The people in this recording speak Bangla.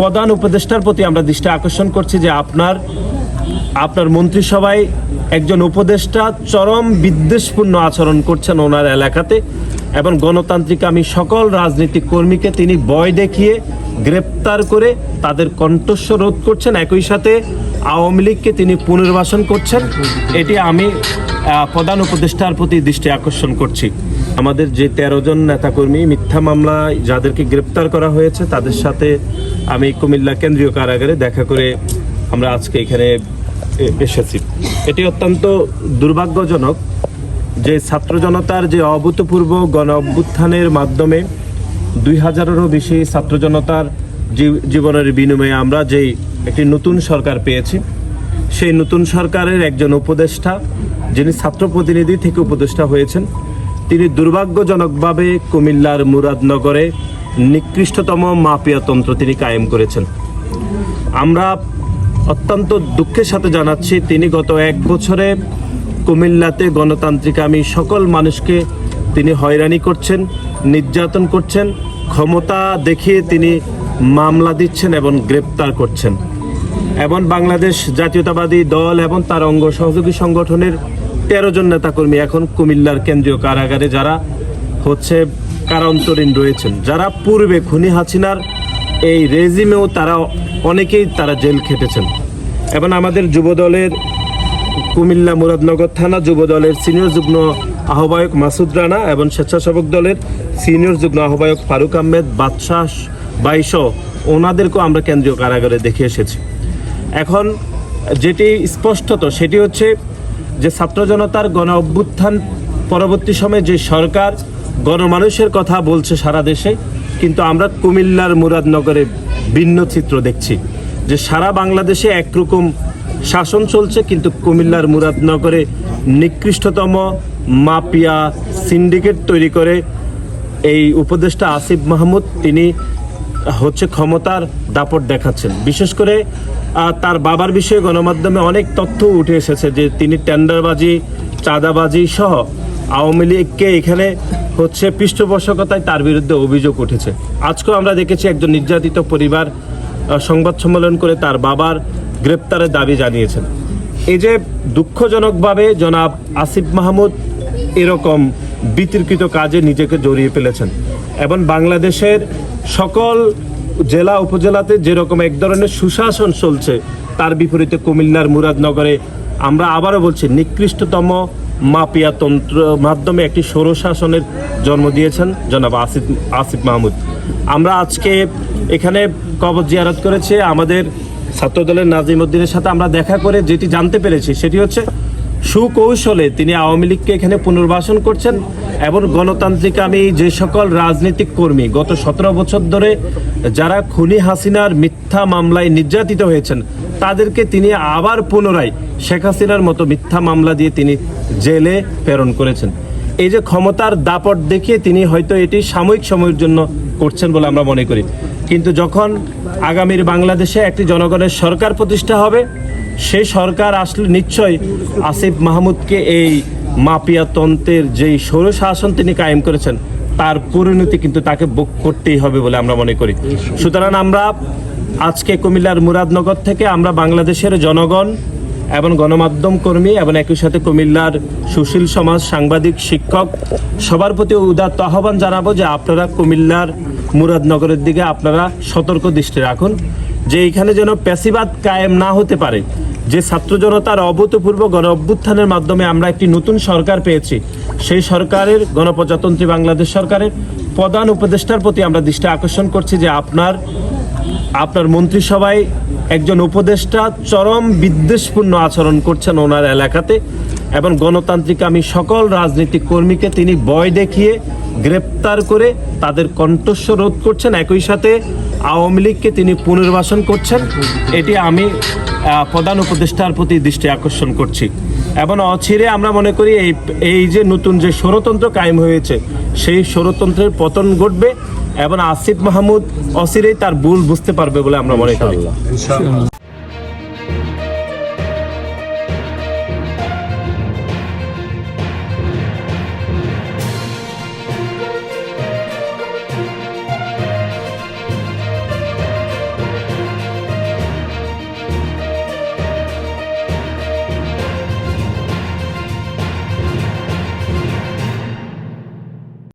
প্রধান উপদেষ্টার প্রতি আমরা দৃষ্টি আকর্ষণ করছি যে আপনার আপনার মন্ত্রিসভায় একজন উপদেষ্টা চরম বিদ্বেষপূর্ণ আচরণ করছেন ওনার এলাকাতে এবং গণতান্ত্রিক আমি সকল রাজনৈতিক কর্মীকে তিনি বয় দেখিয়ে গ্রেপ্তার করে তাদের কণ্ঠস্বর রোধ করছেন। একই সাথে আওয়ামী লীগকে তিনি পুনর্বাসন করছেন। এটি আমি প্রধান উপদেষ্টার প্রতি দৃষ্টি আকর্ষণ করছি। আমাদের যে তেরো জন নেতাকর্মী মিথ্যা মামলায় যাদেরকে গ্রেপ্তার করা হয়েছে, তাদের সাথে আমি কুমিল্লা কেন্দ্রীয় কারাগারে দেখা করে আমরা আজকে এখানে এসেছি। এটি অত্যন্ত দুর্ভাগ্যজনক যে ছাত্র জনতার যে অভূতপূর্ব গণ অভ্যুত্থানের মাধ্যমে দুই হাজারেরও বেশি ছাত্র জনতার জীব- জীবনের বিনিময়ে আমরা যেই একটি নতুন সরকার পেয়েছি, সেই নতুন সরকারের একজন উপদেষ্টা যিনি ছাত্র প্রতিনিধি থেকে উপদেষ্টা হয়েছেন তিনি দুর্ভাগ্যজনকভাবে কুমিল্লার মুরাদনগরে নিকৃষ্টতম মাপিয়াতন্ত্র তিনি কায়েম করেছেন। আমরা অত্যন্ত দুঃখের সাথে জানাচ্ছি, তিনি গত এক বছরে কুমিল্লাতে গণতান্ত্রিক আমি সকল মানুষকে তিনি হয়রানি করছেন, নির্যাতন করছেন, ক্ষমতা দেখিয়ে তিনি মামলা দিচ্ছেন এবং গ্রেপ্তার করছেন। এবং বাংলাদেশ জাতীয়তাবাদী দল এবং তার অঙ্গ সহযোগী সংগঠনের তেরো জন নেতাকর্মী এখন কুমিল্লার কেন্দ্রীয় কারাগারে যারা হচ্ছে কারান্তরীণ রয়েছেন। যারা পূর্বে খুনি হাসিনার এই রেজিমেও তারা অনেকেই তারা জেল খেটেছেন। এবং আমাদের যুবদলের কুমিল্লা মুরাদনগর থানা, যুবদলের সিনিয়র যুগ্ম আহ্বায়ক মাসুদ রানা এবং স্বেচ্ছাসেবক দলের সিনিয়র যুগ্ম আহ্বায়ক ফারুক আহমেদ, বাদশাহ বাইশ ওনাদেরকেও আমরা কেন্দ্রীয় কারাগারে দেখে এসেছি। এখন যেটি স্পষ্টত, সেটি হচ্ছে যে ছাত্র জনতার গণ অভ্যুত্থান পরবর্তী সময়ে যে সরকার গণমানুষের কথা বলছে সারা দেশে, কিন্তু আমরা কুমিল্লার মুরাদনগরে ভিন্ন চিত্র দেখছি, যে সারা বাংলাদেশে একরকম শাসন চলছে, কিন্তু কুমিল্লার মুরাদনগরে নিকৃষ্টতম মাপিয়া সিন্ডিকেট তৈরি করে এই উপদেষ্টা আসিফ মাহমুদ, তিনি হচ্ছে ক্ষমতার দাপট দেখাচ্ছেন। বিশেষ করে তার বাবার বিষয়ে গণমাধ্যমে অনেক তথ্য উঠে এসেছে যে তিনি টেন্ডারবাজি, চাঁদাবাজি সহ আওয়ামী লীগকে এখানে হচ্ছে পৃষ্ঠপোষকতায় তার বিরুদ্ধে অভিযোগ উঠেছে। আজকেও আমরা দেখেছি একজন নির্যাতিত পরিবার সংবাদ সম্মেলন করে তার বাবার গ্রেপ্তারের দাবি জানিয়েছেন। এই যে দুঃখজনকভাবে জনাব আসিফ মাহমুদ এরকম বিতর্কিত কাজে নিজেকে জড়িয়ে ফেলেছেন। এবং বাংলাদেশের সকল জেলা উপজেলাতে যেরকম এক ধরনের সুশাসন চলছে, তার বিপরীতে কুমিল্লার মুরাদনগরে আমরা আবারও বলছি, নিকৃষ্টতম মাপিয়া তন্ত্র মাধ্যমে একটি স্বৈরশাসনের জন্ম দিয়েছেন জনাব আসিফ আসিফ মাহমুদ। আমরা আজকে এখানে কবর জিয়ারত করেছে, আমাদের ছাত্রদলের নাজিম উদ্দিনের সাথে আমরা দেখা করে যেটি জানতে পেরেছি, সেটি হচ্ছে সুকৌশলে তিনি আওয়ামী লীগকে এখানে পুনর্বাসন করছেন। এবং গণতান্ত্রিক আমি যে সকল রাজনৈতিক কর্মী গত সতেরো বছর ধরে যারা খুনি হাসিনার মিথ্যা মামলায় নির্যাতিত হয়েছেন, তাদেরকে তিনি আবার পুনরায় শেখ হাসিনার মতো মিথ্যা মামলা দিয়ে তিনি জেলে প্রেরণ করেছেন। এই যে ক্ষমতার দাপট দেখিয়ে তিনি হয়তো এটি সাময়িক সময়ের জন্য করছেন বলে আমরা মনে করি। কিন্তু যখন আগামীর বাংলাদেশে একটি জনগণের সরকার প্রতিষ্ঠা হবে সেই সরকার আসলে নিশ্চয়ই আসিফ মাহমুদকে এই মাপিয়া তন্ত্রের যেই স্বৈরশাসন তিনি কায়েম করেছেন, তার পরিণতি কিন্তু তাকে বুক করতেই হবে বলে আমরা মনে করি। সুতরাং আমরা আজকে কুমিল্লার মুরাদনগর থেকে আমরা বাংলাদেশের জনগণ এবং গণমাধ্যম কর্মী এবং একই সাথে কুমিল্লার সুশীল সমাজ সাংবাদিক, শিক্ষক, সবার প্রতি উদাত্ত আহ্বান জানাব যে আপনারা কুমিল্লার মুরাদনগরের দিকে আপনারা সতর্ক দৃষ্টি রাখুন, যে এখানে যেন প্যাসিবাদ কায়েম না হতে পারে। যে ছাত্র জনতার অভূতপূর্ব গণ অভ্যুত্থানের মাধ্যমে আমরা একটি নতুন সরকার পেয়েছি, সেই সরকারের গণপ্রজাতন্ত্রী বাংলাদেশ সরকারের প্রধান উপদেষ্টার প্রতি আমরা দৃষ্টি আকর্ষণ করছি যে আপনার আপনার মন্ত্রিসভায় একজন উপদেষ্টা চরম বিদ্বেষপূর্ণ আচরণ করছেন ওনার এলাকাতে এবং গণতান্ত্রিক আমি সকল রাজনৈতিক কর্মীকে তিনি বয় দেখিয়ে গ্রেপ্তার করে তাদের কণ্ঠস্বর রোধ করছেন। একই সাথে আওয়ামী লীগকে তিনি পুনর্বাসন করছেন। এটি আমি প্রধান উপদেষ্টার প্রতি দৃষ্টি আকর্ষণ করছি। এবং অচিরে আমরা মনে করি এই এই যে নতুন যে ষড়তন্ত্র কায়েম হয়েছে, সেই ষড়তন্ত্রের পতন ঘটবে এবং আসিফ মাহমুদ অচিরেই তার ভুল বুঝতে পারবে বলে আমরা মনে করি।